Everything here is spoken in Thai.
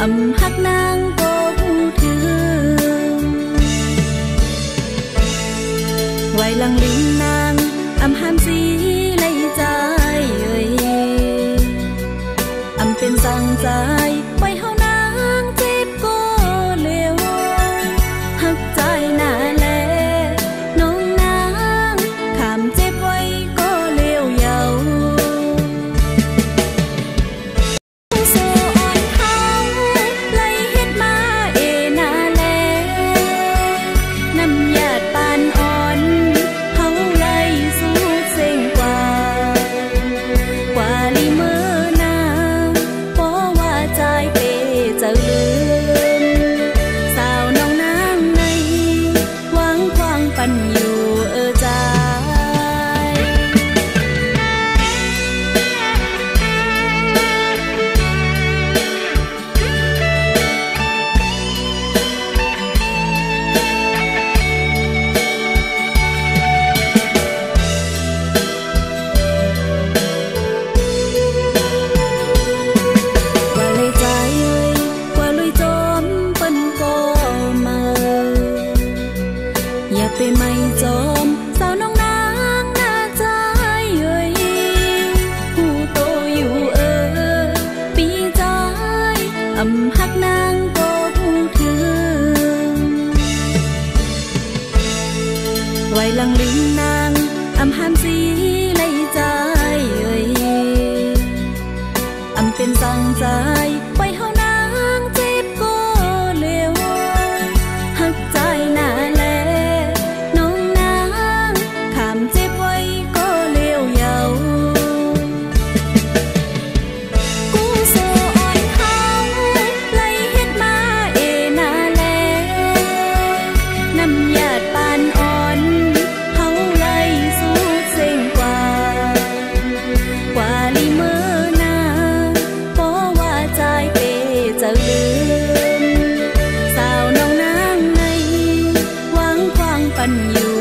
âm hát nang tố thương. Ngoài lăng linh nang âm ham gì อำฮักนางก็หูถึงไว้ลังลิงนางอำหามสีเลใจเอ้ยอำเป็นสังใจ phần nhiều.